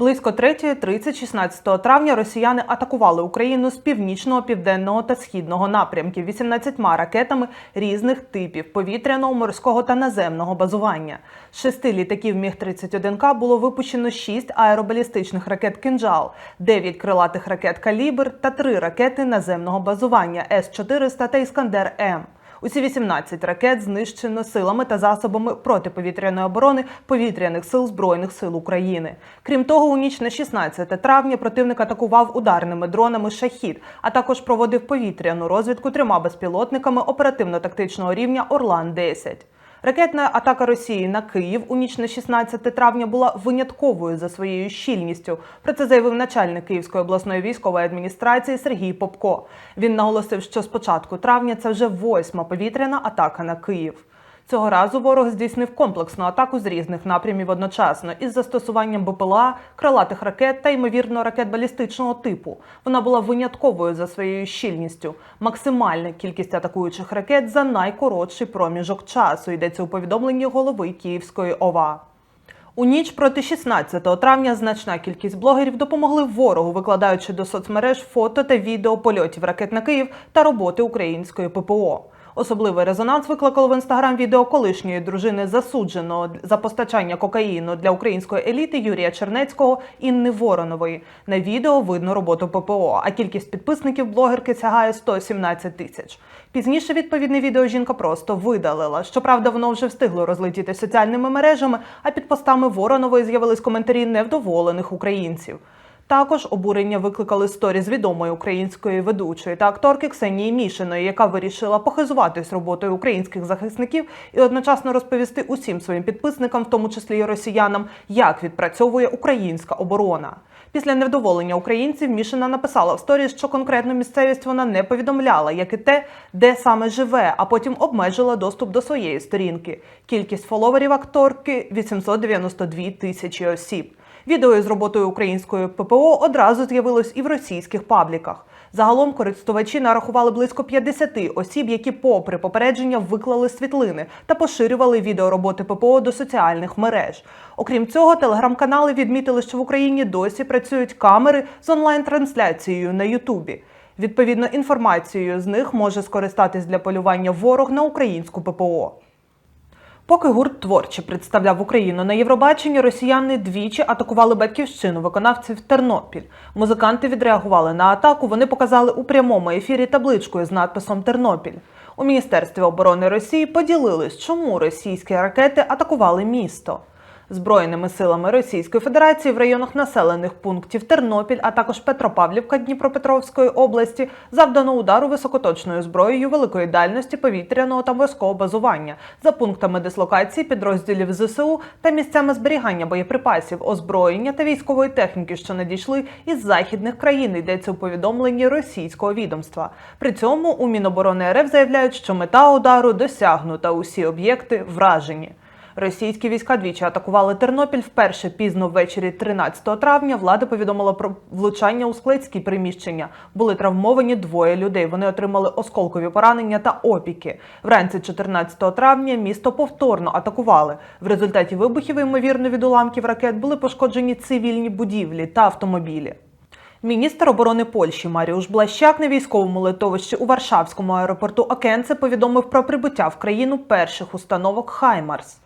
Близько 3.30 16 травня росіяни атакували Україну з північного, південного та східного напрямків 18 ракетами різних типів повітряного, морського та наземного базування. З шести літаків Міг-31К було випущено 6 аеробалістичних ракет «Кинджал», 9 крилатих ракет «Калібр» та 3 ракети наземного базування С-400 та «Іскандер-М». Усі 18 ракет знищено силами та засобами протиповітряної оборони повітряних сил Збройних сил України. Крім того, у ніч на 16 травня противник атакував ударними дронами шахід, а також проводив повітряну розвідку трьома безпілотниками оперативно-тактичного рівня Орлан 10 Ракетна атака Росії на Київ у ніч на 16 травня була винятковою за своєю щільністю. Про це заявив начальник Київської обласної військової адміністрації Сергій Попко. Він наголосив, що з початку травня це вже восьма повітряна атака на Київ. Цього разу ворог здійснив комплексну атаку з різних напрямів одночасно із застосуванням БПЛА, крилатих ракет та ймовірно ракет балістичного типу. Вона була винятковою за своєю щільністю. Максимальна кількість атакуючих ракет за найкоротший проміжок часу. Йдеться у повідомленні голови Київської ОВА. У ніч проти 16 травня значна кількість блогерів допомогли ворогу, викладаючи до соцмереж фото та відео польотів ракет на Київ та роботи української ППО. Особливий резонанс викликало в інстаграм відео колишньої дружини засудженого за постачання кокаїну для української еліти Юрія Чернецького Інни Воронової. На відео видно роботу ППО, а кількість підписників блогерки сягає 117 тисяч. Пізніше відповідне відео жінка просто видалила. Щоправда, воно вже встигло розлетіти соціальними мережами, а під постами Воронової з'явились коментарі невдоволених українців. Також обурення викликали сторі з відомої української ведучої та акторки Ксенії Мішиної, яка вирішила похизуватись роботою українських захисників і одночасно розповісти усім своїм підписникам, в тому числі і росіянам, як відпрацьовує українська оборона. Після невдоволення українців Мішина написала в сторі, що конкретну місцевість вона не повідомляла, як і те, де саме живе, а потім обмежила доступ до своєї сторінки. Кількість фоловерів акторки 892 тисячі осіб. Відео із роботою української ППО одразу з'явилось і в російських пабліках. Загалом користувачі нарахували близько 50 осіб, які, попри попередження, виклали світлини та поширювали відео роботи ППО до соціальних мереж. Окрім цього, телеграм-канали відмітили, що в Україні досі працюють камери з онлайн-трансляцією на Ютубі. Відповідно, інформацією з них може скористатись для полювання ворог на українську ППО. Поки гурт творче представляв Україну на Євробаченні, росіяни двічі атакували батьківщину виконавців Тернопіль. Музиканти відреагували на атаку. Вони показали у прямому ефірі табличкою з надписом Тернопіль. У міністерстві оборони Росії поділились, чому російські ракети атакували місто. Збройними силами Російської Федерації в районах населених пунктів Тернопіль, а також Петропавлівка Дніпропетровської області завдано удару високоточною зброєю великої дальності повітряного та морського базування за пунктами дислокації підрозділів ЗСУ та місцями зберігання боєприпасів, озброєння та військової техніки, що надійшли із західних країн. Йдеться у повідомленні російського відомства. При цьому у Міноборони РФ заявляють, що мета удару досягнута. Усі об'єкти вражені. Російські війська двічі атакували Тернопіль вперше пізно ввечері 13 травня. Влада повідомила про влучання у складські приміщення. Були травмовані двоє людей. Вони отримали осколкові поранення та опіки. Вранці 14 травня місто повторно атакували. В результаті вибухів, ймовірно, від уламків ракет були пошкоджені цивільні будівлі та автомобілі. Міністр оборони Польщі Маріуш Блащак на військовому литовищі у Варшавському аеропорту Окенце повідомив про прибуття в країну перших установок Хаймарс.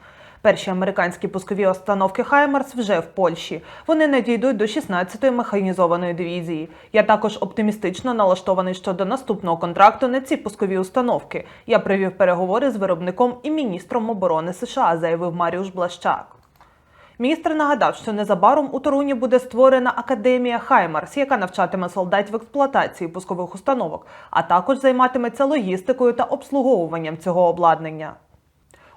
Перші американські пускові установки Хаймарс вже в Польщі. Вони надійдуть до 16-ї механізованої дивізії. Я також оптимістично налаштований щодо наступного контракту на ці пускові установки. Я провів переговори з виробником і міністром оборони США, заявив Маріуш Блащак. Міністр нагадав, що незабаром у Торуні буде створена академія Хаймарс, яка навчатиме солдатів експлуатації пускових установок, а також займатиметься логістикою та обслуговуванням цього обладнання.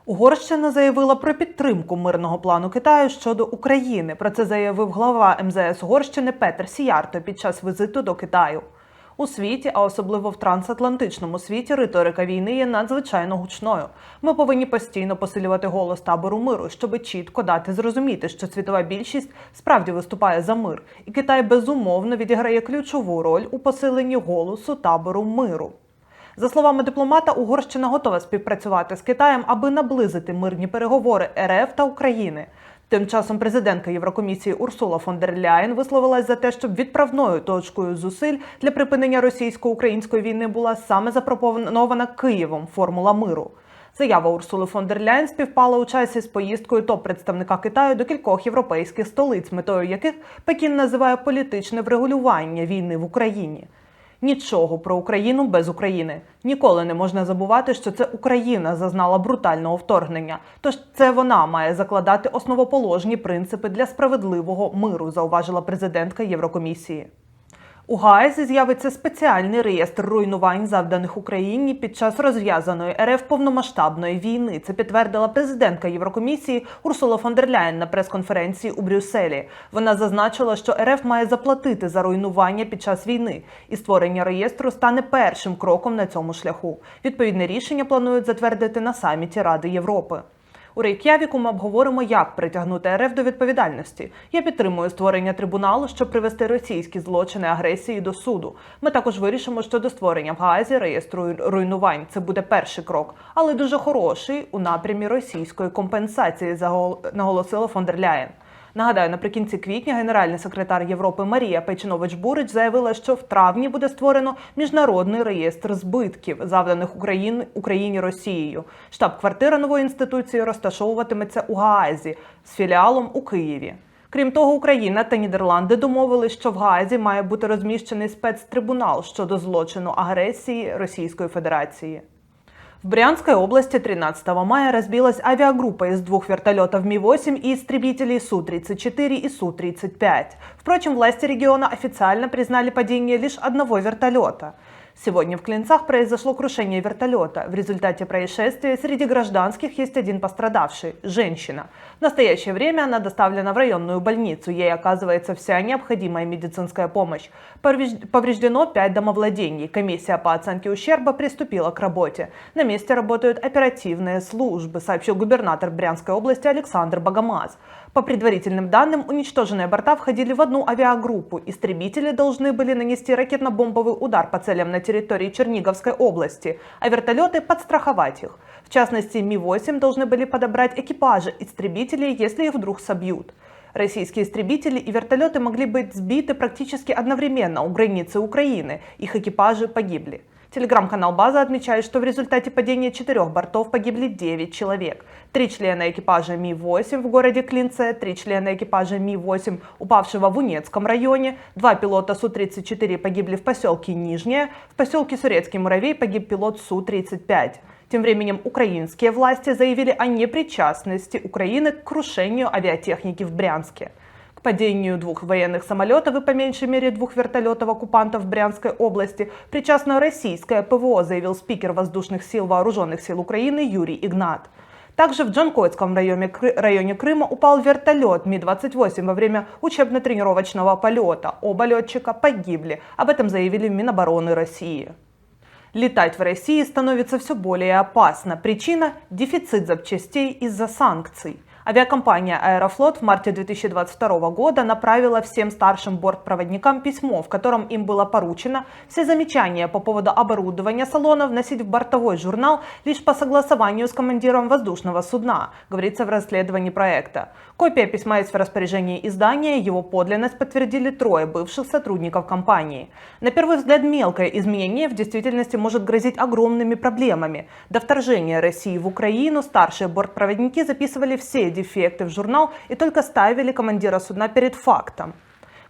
Угорщина заявила про підтримку мирного плану Китаю щодо України. Про це заявив глава МЗС Угорщини Петер Сіярто під час візиту до Китаю. У світі, а особливо в трансатлантичному світі, риторика війни є надзвичайно гучною. Ми повинні постійно посилювати голос табору миру, щоб чітко дати зрозуміти, що світова більшість справді виступає за мир, і Китай безумовно відіграє ключову роль у посиленні голосу табору миру. За словами дипломата, Угорщина готова співпрацювати з Китаєм, аби наблизити мирні переговори РФ та України. Тим часом президентка Єврокомісії Урсула фон дер Ляєн висловилась за те, щоб відправною точкою зусиль для припинення російсько-української війни була саме запропонована Києвом формула миру. Заява Урсули фон дер Ляєн співпала у часі з поїздкою топ-представника Китаю до кількох європейських столиць, метою яких Пекін називає політичне врегулювання війни в Україні. Нічого про Україну без України. Ніколи не можна забувати, що це Україна зазнала брутального вторгнення. Тож це вона має закладати основоположні принципи для справедливого миру, зауважила президентка Єврокомісії. У Гаазі з'явиться спеціальний реєстр руйнувань, завданих Україні під час розв'язаної РФ повномасштабної війни. Це підтвердила президентка Єврокомісії Урсула фон дер Ляєн на прес-конференції у Брюсселі. Вона зазначила, що РФ має заплатити за руйнування під час війни, і створення реєстру стане першим кроком на цьому шляху. Відповідне рішення планують затвердити на саміті Ради Європи. У Рейк'явіку ми обговоримо, як притягнути РФ до відповідальності. Я підтримую створення трибуналу, щоб привести російські злочини агресії до суду. Ми також вирішимо щодо створення в Гаазі реєстру руйнувань. Це буде перший крок, але дуже хороший у напрямі російської компенсації, наголосила фон дер Ляєн. Нагадаю, наприкінці квітня генеральний секретар Європи Марія Пейчинович Бурич заявила, що в травні буде створено міжнародний реєстр збитків, завданих Україн, Україні Росією. Штаб-квартира нової інституції розташовуватиметься у Гаазі з філіалом у Києві. Крім того, Україна та Нідерланди домовились, що в Гаазі має бути розміщений спецтрибунал щодо злочину агресії Російської Федерації. В Брянской области 13 мая разбилась авиагруппа из двух вертолетов Ми-8 и истребителей Су-34 и Су-35. Впрочем, власти региона официально признали падение лишь одного вертолета. Сегодня в Клинцах произошло крушение вертолета. В результате происшествия среди гражданских есть один пострадавший – женщина. В настоящее время она доставлена в районную больницу. Ей оказывается вся необходимая медицинская помощь. Повреж- Повреждено 5 домовладений. Комиссия по оценке ущерба приступила к работе. На месте работают оперативные службы, сообщил губернатор Брянской области Александр Богомаз. По предварительным данным, уничтоженные борта входили в одну авиагруппу. Истребители должны были нанести ракетно-бомбовый удар по целям на территории Черниговской области, а вертолеты подстраховать их. В частности, Ми-8 должны были подобрать экипажи истребителей, если их вдруг собьют. Российские истребители и вертолеты могли быть сбиты практически одновременно у границы Украины. Их экипажи погибли. Телеграм-канал «База» отмечает, что в результате падения четырех бортов погибли 9 человек. Три члена экипажа Ми-8 в городе Клинце, три члена экипажа Ми-8, упавшего в Унецком районе, два пилота Су-34 погибли в поселке Нижнее, в поселке Сурецкий Муравей погиб пилот Су-35. Тем временем украинские власти заявили о непричастности Украины к крушению авиатехники в Брянске. К падению двух военных самолетов и по меньшей мере двух вертолетов оккупантов в Брянской области причастно российское ПВО, заявил спикер воздушных сил Вооруженных сил Украины Юрий Игнат. Также в Джанкойском районе, районе Крыма упал вертолет Ми-28 во время учебно-тренировочного полета. Оба летчика погибли. Об этом заявили Минобороны России. Летать в России становится все более опасно. Причина – дефицит запчастей из-за санкций. Авиакомпания «Аэрофлот» в марте 2022 года направила всем старшим бортпроводникам письмо, в котором им было поручено все замечания по поводу оборудования салона вносить в бортовой журнал лишь по согласованию с командиром воздушного судна, говорится в расследовании проекта. Копия письма есть в распоряжении издания, его подлинность подтвердили трое бывших сотрудников компании. На первый взгляд мелкое изменение в действительности может грозить огромными проблемами. До вторжения России в Украину старшие бортпроводники записывали все дефекты в журнал и только ставили командира судна перед фактом.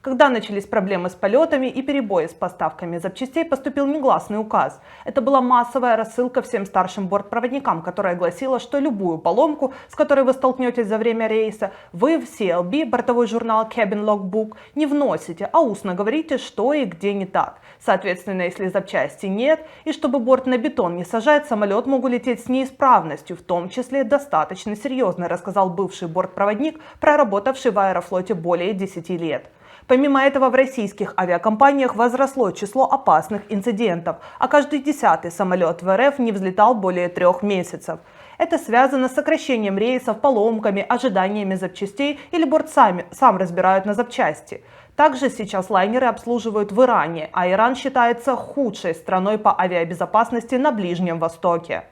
Когда начались проблемы с полетами и перебои с поставками запчастей, поступил негласный указ. Это была массовая рассылка всем старшим бортпроводникам, которая гласила, что любую поломку, с которой вы столкнетесь за время рейса, вы в CLB, бортовой журнал Cabin Logbook, не вносите, а устно говорите, что и где не так. Соответственно, если запчасти нет, и чтобы борт на бетон не сажать, самолет мог улететь с неисправностью, в том числе достаточно серьезно, рассказал бывший бортпроводник, проработавший в аэрофлоте более 10 лет. Помимо этого, в российских авиакомпаниях возросло число опасных инцидентов, а каждый десятый самолет в РФ не взлетал более трех месяцев. Это связано с сокращением рейсов, поломками, ожиданиями запчастей или борт сам разбирают на запчасти. Также сейчас лайнеры обслуживают в Иране, а Иран считается худшей страной по авиабезопасности на Ближнем Востоке.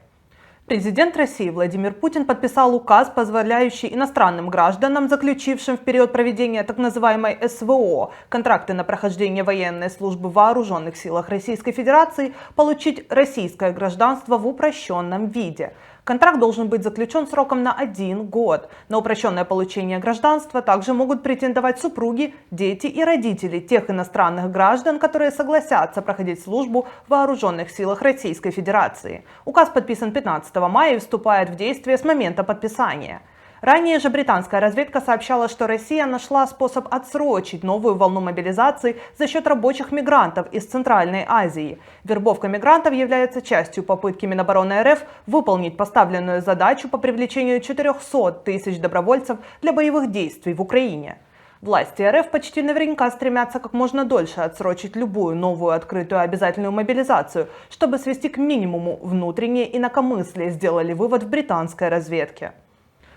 Президент России Владимир Путин подписал указ, позволяющий иностранным гражданам, заключившим в период проведения так называемой СВО контракты на прохождение военной службы в вооруженных силах Российской Федерации, получить российское гражданство в упрощенном виде. Контракт должен быть заключен сроком на один год. На упрощенное получение гражданства также могут претендовать супруги, дети и родители тех иностранных граждан, которые согласятся проходить службу в вооруженных силах Российской Федерации. Указ подписан 15 мая и вступает в действие с момента подписания. Ранее же британская разведка сообщала, что Россия нашла способ отсрочить новую волну мобилизации за счет рабочих мигрантов из Центральной Азии. Вербовка мигрантов является частью попытки Минобороны РФ выполнить поставленную задачу по привлечению 400 тысяч добровольцев для боевых действий в Украине. Власти РФ почти наверняка стремятся как можно дольше отсрочить любую новую открытую обязательную мобилизацию, чтобы свести к минимуму внутреннее инакомыслие, сделали вывод в британской разведке.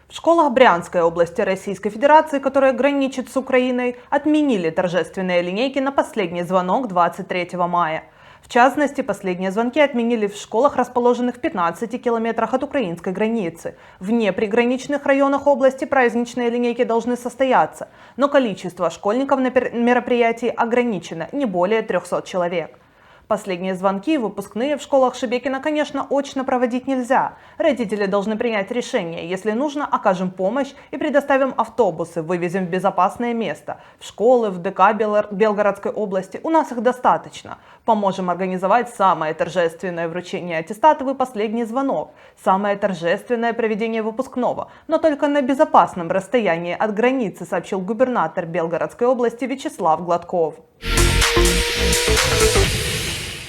В школах Брянской области Российской Федерации, которая граничит с Украиной, отменили торжественные линейки на последний звонок 23 мая. В частности, последние звонки отменили в школах, расположенных в 15 километрах от украинской границы. В неприграничных районах области праздничные линейки должны состояться, но количество школьников на мероприятии ограничено не более 300 человек. Последние звонки и выпускные в школах Шебекина, конечно, очно проводить нельзя. Родители должны принять решение. Если нужно, окажем помощь и предоставим автобусы, вывезем в безопасное место. В школы, в ДК Белгородской области. У нас их достаточно. Поможем организовать самое торжественное вручение аттестатов и последний звонок. Самое торжественное проведение выпускного. Но только на безопасном расстоянии от границы, сообщил губернатор Белгородской области Вячеслав Гладков.